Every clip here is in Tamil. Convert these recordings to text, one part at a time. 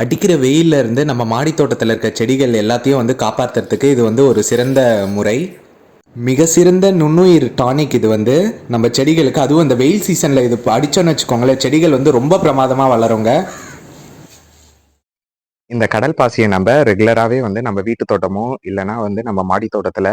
அடிக்கிற வெயிலில் இருந்து நம்ம மாடி தோட்டத்தில் இருக்க செடிகள் எல்லாத்தையும் வந்து காப்பாற்றுறதுக்கு இது வந்து ஒரு சிறந்த முறை. மிக சிறந்த நுண்ணுயிர் டானிக் இது வந்து. நம்ம செடிகளுக்கு அதுவும் இந்த வெயில் சீசனில் இது அடித்தோன்னு வச்சுக்கோங்களேன் செடிகள் வந்து ரொம்ப பிரமாதமாக வளருங்க. இந்த கடல் பாசியை நம்ம ரெகுலராகவே வந்து நம்ம வீட்டு தோட்டமோ இல்லைன்னா வந்து நம்ம மாடி தோட்டத்தில்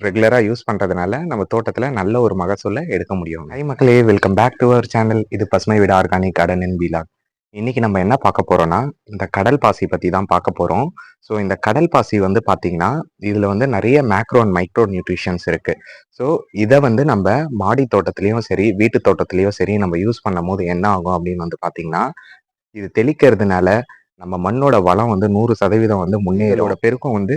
ரெகுலராக யூஸ் பண்ணுறதுனால நம்ம தோட்டத்தில் நல்ல ஒரு மகசூலை எடுக்க முடியும். ஹை மக்களே welcome back to our channel. இது பசுமை விட ஆர்கானிக் கார்டன் இன் பீலாக் இன்னைக்கு நம்ம என்ன பார்க்க போறோம்னா இந்த கடல் பாசி பற்றி தான் பார்க்க போகிறோம் ஸோ இந்த கடல் பாசி வந்து பார்த்தீங்கன்னா இதில் வந்து நிறைய மேக்ரோ அண்ட் மைக்ரோ நியூட்ரிஷன்ஸ் இருக்கு. ஸோ இதை வந்து நம்ம மாடி தோட்டத்துலேயும் சரி வீட்டு தோட்டத்துலேயும் சரி நம்ம யூஸ் பண்ணும் போது என்ன ஆகும் அப்படின்னு வந்து பார்த்தீங்கன்னா இது தெளிக்கிறதுனால நம்ம மண்ணோட வளம் வந்து நூறு சதவீதம் வந்து முன்னேறோட பெருக்கம் வந்து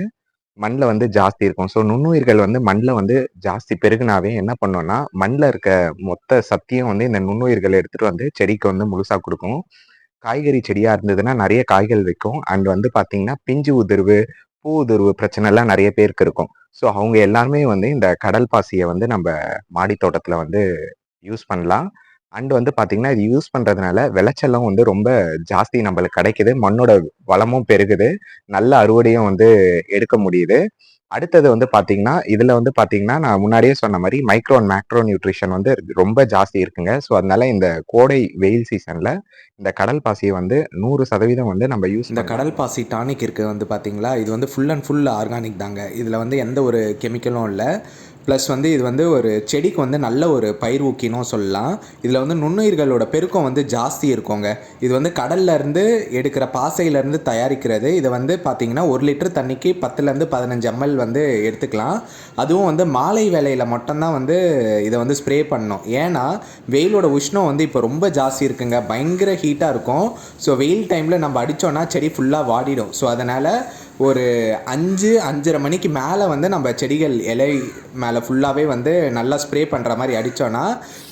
மண்ணில் வந்து ஜாஸ்தி இருக்கும். ஸோ நுண்ணுயிர்கள் வந்து மண்ணில் வந்து ஜாஸ்தி பெருகுனாவே என்ன பண்ணோம்னா மண்ணில் இருக்க மொத்த சக்தியும் வந்து இந்த நுண்ணுயிர்கள் எடுத்துட்டு வந்து செடிக்கு வந்து முழுசா கொடுக்கும். காய்கறி செடியாக இருந்ததுன்னா நிறைய காய்கள் வைக்கும். அண்ட் வந்து பார்த்தீங்கன்னா பிஞ்சு உதிர்வு பூ உதிர்வு பிரச்சனைலாம் நிறைய பேருக்கு இருக்கும். ஸோ அவங்க எல்லாருமே வந்து இந்த கடல் பாசியை வந்து நம்ம மாடி தோட்டத்தில் வந்து யூஸ் பண்ணலாம். அண்ட் வந்து பார்த்தீங்கன்னா இது யூஸ் பண்ணுறதுனால விளைச்சலும் வந்து ரொம்ப ஜாஸ்தி நம்மளுக்கு கிடைக்குது. மண்ணோட வளமும் பெருகுது. நல்ல அறுவடையும் வந்து எடுக்க முடியுது. அடுத்தது வந்து பாத்தீங்கன்னா இதுல வந்து பாத்தீங்கன்னா நான் முன்னாடியே சொன்ன மாதிரி மைக்ரோ அண்ட் மேக்ரோ நியூட்ரிஷன் வந்து ரொம்ப ஜாஸ்தி இருக்குங்க. ஸோ அதனால இந்த கோடை வெயில் சீசன்ல இந்த கடல் பாசியை வந்து நூறு சதவீதம் வந்து நம்ம யூஸ் இந்த கடல் பாசி டானிக் இருக்குது வந்து பார்த்தீங்களா இது வந்து ஃபுல் அண்ட் ஃபுல் ஆர்கானிக் தாங்க. இதில் வந்து எந்த ஒரு கெமிக்கலும் இல்லை. ப்ளஸ் வந்து இது வந்து ஒரு செடிக்கு வந்து நல்ல ஒரு பயிர் ஊக்கினும் சொல்லலாம். இதில் வந்து நுண்ணுயிர்களோட பெருக்கம் வந்து ஜாஸ்தி இருக்குங்க. இது வந்து கடல்லேருந்து எடுக்கிற பாசையிலேருந்து தயாரிக்கிறது. இதை வந்து பார்த்திங்கன்னா ஒரு லிட்டர் தண்ணிக்கு பத்துலேருந்து பதினஞ்சு எம்எல் வந்து எடுத்துக்கலாம். அதுவும் வந்து மாலை வேலையில் மட்டும்தான் வந்து இதை வந்து ஸ்ப்ரே பண்ணணும் ஏன்னா வெயிலோட உஷ்ணம் வந்து இப்போ ரொம்ப ஜாஸ்தி இருக்குங்க. பயங்கர ஹீட்டாக இருக்கும். ஸோ வெயில் டைமில் நம்ம அடித்தோன்னா செடி ஃபுல்லாக வாடிடும். ஸோ அதனால் ஒரு அஞ்சு அஞ்சரை மணிக்கு மேலே வந்து நம்ம செடிகள் இலை மேலே ஃபுல்லாகவே வந்து நல்லா ஸ்ப்ரே பண்ணுற மாதிரி அடித்தோன்னா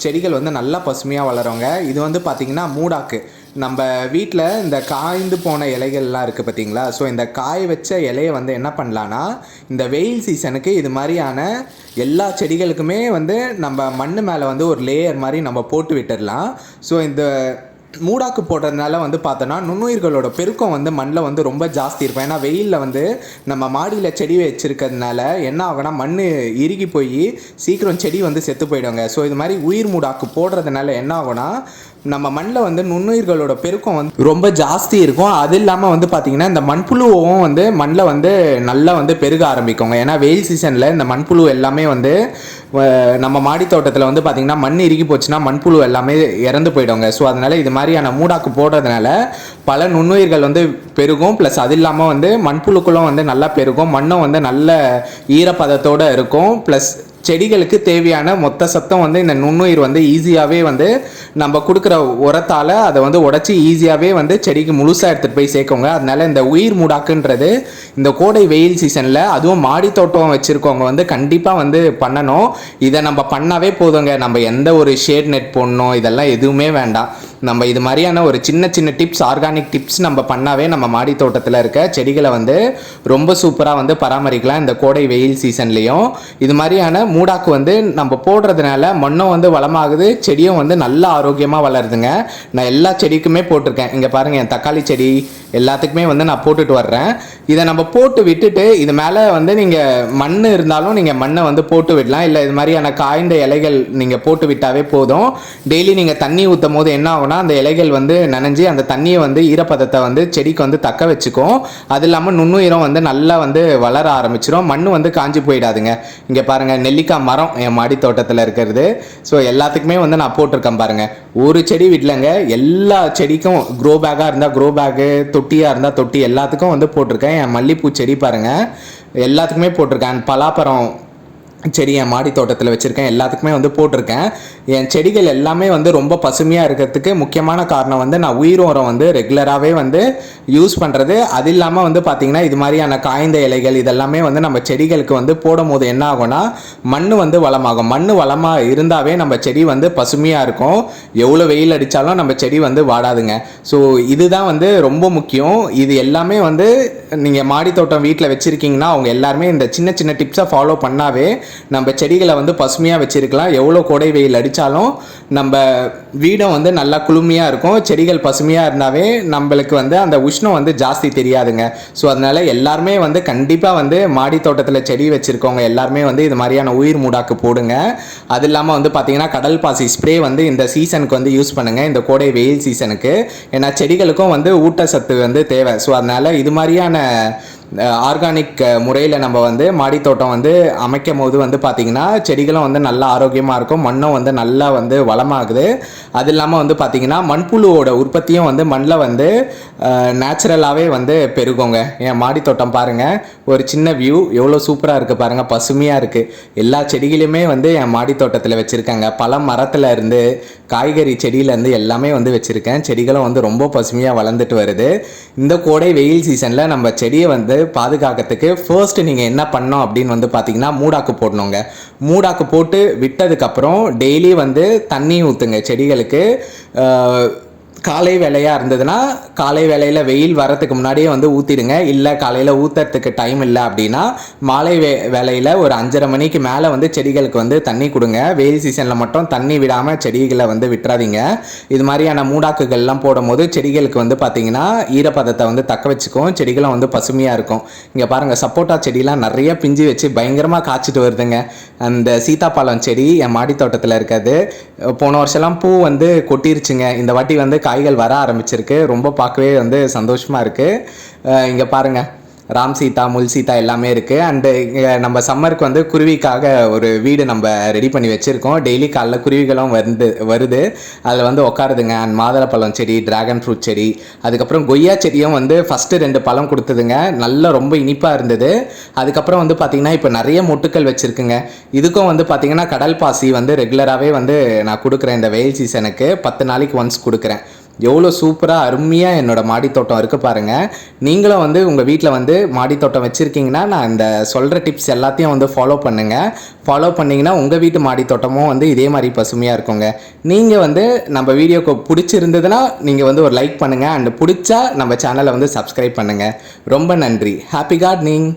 செடிகள் வந்து நல்லா பசுமையாக வளருங்க. இது வந்து பார்த்திங்கன்னா மூடாக்கு. நம்ம வீட்டில் இந்த காய்ந்து போன இலைகள்லாம் இருக்குது பார்த்தீங்களா ஸோ இந்த காய வச்ச இலையை வந்து என்ன பண்ணலான்னா இந்த வெயில் சீசனுக்கு இது மாதிரியான எல்லா செடிகளுக்குமே வந்து நம்ம மண் மேலே வந்து ஒரு லேயர் மாதிரி நம்ம போட்டு விட்டுடலாம் ஸோ இந்த மூடாக்கு போடுறதுனால வந்து பார்த்தோன்னா நுண்ணுயிர்களோட பெருக்கம் வந்து மண்ணில் வந்து ரொம்ப ஜாஸ்தி இருக்கும். ஏன்னா வெயிலில் வந்து நம்ம மாடியில் செடி வச்சிருக்கிறதுனால என்ன ஆகுனா மண் இறுகி போய் சீக்கிரம் செடி வந்து செத்து போயிடுங்க. ஸோ இது மாதிரி உயிர் மூடாக்கு போடுறதுனால என்ன ஆகுனா நம்ம மண்ணில் வந்து நுண்ணுயிர்களோட பெருக்கம் வந்து ரொம்ப ஜாஸ்தி இருக்கும். அது இல்லாமல் வந்து பார்த்திங்கன்னா இந்த மண்புழுவும் வந்து மண்ணில் வந்து நல்லா வந்து பெருக ஆரம்பிக்குங்க. ஏன்னா வெயில் சீசனில் இந்த மண்புழு எல்லாமே வந்து நம்ம மாடி தோட்டத்தில் வந்து பார்த்திங்கன்னா மண் இறுகி போச்சுன்னா மண்புழு எல்லாமே இறந்து போயிடுங்க. ஸோ அதனால் இது மாதிரியான மூடாக்கு போடுறதுனால பல நுண்ணுயிர்கள் வந்து பெருகும். ப்ளஸ் அது இல்லாமல் வந்து மண்புழுக்களும் வந்து நல்லா பெருகும். மண்ணும் வந்து நல்ல ஈரப்பதத்தோடு இருக்கும். ப்ளஸ் செடிகளுக்கு தேவையான மொத்த சத்தம் வந்து இந்த நுண்ணுயிர் வந்து ஈஸியாகவே வந்து நம்ம கொடுக்குற உரத்தால் அதை வந்து உடச்சி ஈஸியாகவே வந்து செடிக்கு முழுசாக எடுத்துகிட்டு போய் சேர்க்கோங்க. அதனால் இந்த உயிர் மூடாக்குன்றது இந்த கோடை வெயில் சீசனில் அதுவும் மாடி தோட்டம் வச்சுருக்கவங்க வந்து கண்டிப்பாக வந்து பண்ணணும். இதை நம்ம பண்ணாவே போதுங்க. நம்ம எந்த ஒரு ஷேட் நெட் போடணும் இதெல்லாம் எதுவுமே வேண்டாம். நம்ம இது மாதிரியான ஒரு சின்ன சின்ன டிப்ஸ் ஆர்கானிக் டிப்ஸ் நம்ம பண்ணாவே நம்ம மாடி தோட்டத்தில் இருக்க செடிகளை வந்து ரொம்ப சூப்பராக வந்து பராமரிக்கலாம் இந்த கோடை வெயில் சீசன்லேயும் இது மாதிரியான மூடாக்கு வந்து நம்ம போடுறதுனால மண்ணும் வந்து வளமாகுது செடியும் வந்து நல்ல ஆரோக்கியமாக வளருதுங்க. நான் எல்லா செடிக்குமே போட்டிருக்கேன். இங்கே பாருங்கள் என் தக்காளி செடி எல்லாத்துக்குமே வந்து நான் போட்டுட்டு வர்றேன். இதை நம்ம போட்டு விட்டுட்டு இது மேலே வந்து நீங்கள் மண் இருந்தாலும் நீங்கள் மண்ணை வந்து போட்டு விடலாம். இல்லை இது மாதிரியான காய்ந்த இலைகள் நீங்கள் போட்டு விட்டாவே போதும். டெய்லி நீங்கள் தண்ணி ஊற்றும் போது என்ன போனால் அந்த இலைகள் வந்து நனைஞ்சு அந்த தண்ணியை வந்து ஈரப்பதத்தை வந்து செடிக்கு வந்து தக்க வச்சுக்கும். அது இல்லாமல் நுண்ணுயிரம் வந்து நல்லா வந்து வளர ஆரம்பிச்சிடும் மண் வந்து காஞ்சி போயிடாதுங்க. இங்கே பாருங்கள் நெல்லிக்காய் மரம் என் மாடி தோட்டத்தில் இருக்கிறது. ஸோ எல்லாத்துக்குமே வந்து நான் போட்டிருக்கேன் பாருங்கள் ஒரு செடி விடலங்க. எல்லா செடிக்கும் க்ரோ பேக்காக இருந்தால் க்ரோ பேக்கு தொட்டியாக இருந்தால் தொட்டி எல்லாத்துக்கும் வந்து போட்டிருக்கேன். என் மல்லிப்பூ செடி பாருங்கள் எல்லாத்துக்குமே போட்டிருக்கேன். பலாப்பழம் செடி என் மாடி தோட்டத்தில் வச்சுருக்கேன். எல்லாத்துக்குமே வந்து போட்டிருக்கேன். என் செடிகள் எல்லாமே வந்து ரொம்ப பசுமையாக இருக்கிறதுக்கு முக்கியமான காரணம் வந்து நான் உயிர் உரம் வந்து ரெகுலராகவே வந்து யூஸ் பண்ணுறது அது இல்லாமல் வந்து பார்த்திங்கன்னா இது மாதிரியான காய்ந்த இலைகள் இதெல்லாமே வந்து நம்ம செடிகளுக்கு வந்து போடும் போது என்ன ஆகும்னா மண் வந்து வளமாகும். மண் வளமாக இருந்தாவே நம்ம செடி வந்து பசுமையாக இருக்கும். எவ்வளோ வெயில் அடித்தாலும் நம்ம செடி வந்து வாடாதுங்க. ஸோ இதுதான் வந்து ரொம்ப முக்கியம். இது எல்லாமே வந்து நீங்கள் மாடி தோட்டம் வீட்டில் வச்சுருக்கீங்கன்னா அவங்க எல்லாருமே இந்த சின்ன சின்ன டிப்ஸை ஃபாலோ பண்ணாவே நம்ம செடிகளை வந்து பசுமையாக வச்சுருக்கலாம். எவ்வளோ கோடை வெயில் அடித்தாலும் நம்ம வீடும் வந்து நல்லா குளுமையாக இருக்கும். செடிகள் பசுமையாக இருந்தாவே நம்மளுக்கு வந்து அந்த உஷ்ணம் வந்து ஜாஸ்தி தெரியாதுங்க. ஸோ அதனால் எல்லாருமே வந்து கண்டிப்பாக வந்து மாடி தோட்டத்தில் செடி வச்சுருக்கவங்க எல்லாருமே வந்து இது மாதிரியான உயிர் மூடாக்கு போடுங்க. அது இல்லாமல் வந்து பார்த்தீங்கன்னா கடல் பாசி ஸ்ப்ரே வந்து இந்த சீசனுக்கு வந்து யூஸ் பண்ணுங்கள் இந்த கோடை வெயில் சீசனுக்கு. ஏன்னா செடிகளுக்கும் வந்து ஊட்டச்சத்து வந்து தேவை. ஸோ அதனால இது மாதிரியான ஆர்கானிக் முறையில் நம்ம வந்து மாடித்தோட்டம் வந்து அமைக்கும் போது வந்து பார்த்திங்கன்னா செடிகளும் வந்து நல்லா ஆரோக்கியமாக இருக்கும். மண்ணும் வந்து நல்லா வந்து வளமாகுது. அது இல்லாமல் வந்து பார்த்திங்கன்னா மண்புழுவோட உற்பத்தியும் வந்து மண்ணில் வந்து நேச்சுரலாகவே வந்து பெருகுங்க. என் மாடித்தோட்டம் பாருங்கள் ஒரு சின்ன வியூ எவ்வளோ சூப்பராக இருக்குது பாருங்கள் பசுமையாக இருக்குது எல்லா செடிகளையுமே வந்து என் மாடித்தோட்டத்தில் வச்சுருக்காங்க. பல மரத்தில் இருந்து காய்கறி செடியிலேருந்து எல்லாமே வந்து வச்சுருக்கேன். செடிகளும் வந்து ரொம்ப பசுமையாக வளர்ந்துட்டு வருது. இந்த கோடை வெயில் சீசனில் நம்ம செடியை வந்து பாதுகாக்கிறதுக்கு ஃபர்ஸ்ட் நீங்கள் என்ன பண்ணோம் அப்படின்னு வந்து பார்த்தீங்கன்னா மூடாக்கு போடணுங்க. மூடாக்கு போட்டு விட்டதுக்கப்புறம் டெய்லி வந்து தண்ணி ஊற்றுங்க செடிகளுக்கு. காலை வேலையாக இருந்ததுன்னா காலை வேலையில் வெயில் வரத்துக்கு முன்னாடியே வந்து ஊற்றிடுங்க இல்லை காலையில் ஊற்றுறதுக்கு டைம் இல்லை அப்படின்னா மாலை வே வேலையில் ஒரு அஞ்சரை மணிக்கு மேலே வந்து செடிகளுக்கு வந்து தண்ணி கொடுங்க. வெயில் சீசனில் மட்டும் தண்ணி விடாமல் செடிகளை வந்து விட்டுறாதீங்க. இது மாதிரியான மூடாக்குகள்லாம் போடும்போது செடிகளுக்கு வந்து பார்த்தீங்கன்னா ஈரப்பதத்தை வந்து தக்க வச்சுக்கும். செடிகளும் வந்து பசுமையாக இருக்கும். இங்கே பாருங்கள் சப்போட்டா செடிலாம் நிறைய பிஞ்சு வச்சு பயங்கரமாக காய்ச்சிட்டு வருதுங்க. அந்த சீதாப்பழம் செடி என் மாடி தோட்டத்தில் இருக்காது போன வருஷம்லாம் பூ வந்து கொட்டிருச்சுங்க. இந்த வாட்டி வந்து காய்கள் வர ஆரம்பிச்சிருக்கு. ரொம்ப பார்க்கவே வந்து சந்தோஷமாக இருக்குது இங்கே பாருங்கள் ராம் சீதா முல் சீதா எல்லாமே இருக்குது அண்டு இங்கே நம்ம சம்மருக்கு வந்து குருவிக்காக ஒரு வீடு நம்ம ரெடி பண்ணி வச்சுருக்கோம். டெய்லி காலைல குருவிகளும் வந்து வருது. அதில் வந்து உட்காருதுங்க அண்ட் மாதுளப்பழம் செடி டிராகன் ஃப்ரூட் செடி. அதுக்கப்புறம் கொய்யா செடியும் வந்து ஃபஸ்ட்டு ரெண்டு பழம் கொடுத்ததுங்க. நல்லா ரொம்ப இனிப்பாக இருந்தது. அதுக்கப்புறம் வந்து பார்த்திங்கன்னா இப்போ நிறைய மொட்டுக்கள் வச்சுருக்குங்க. இதுக்கும் வந்து பார்த்திங்கன்னா கடல் பாசி வந்து ரெகுலராகவே வந்து நான் கொடுக்குறேன் இந்த வெயில் சீசனுக்கு பத்து நாளைக்கு ஒன்ஸ் கொடுக்குறேன். எவ்வளோ சூப்பராக அருமையாக என்னோடய மாடித்தோட்டம் இருக்குது பாருங்கள் நீங்களும் வந்து உங்கள் வீட்டில் வந்து மாடித்தோட்டம் வச்சுருக்கீங்கன்னா நான் இந்த சொல்கிற டிப்ஸ் எல்லாத்தையும் வந்து ஃபாலோ பண்ணுங்கள் ஃபாலோ பண்ணிங்கன்னா உங்கள் வீட்டு மாடித்தோட்டமும் வந்து இதே மாதிரி பசுமையாக இருக்குங்க. நீங்கள் வந்து நம்ம வீடியோக்கு பிடிச்சிருந்ததுன்னா நீங்கள் வந்து ஒரு லைக் பண்ணுங்கள் அண்ட் பிடிச்சா நம்ம சேனலை வந்து சப்ஸ்கிரைப் பண்ணுங்கள் ரொம்ப நன்றி. Happy gardening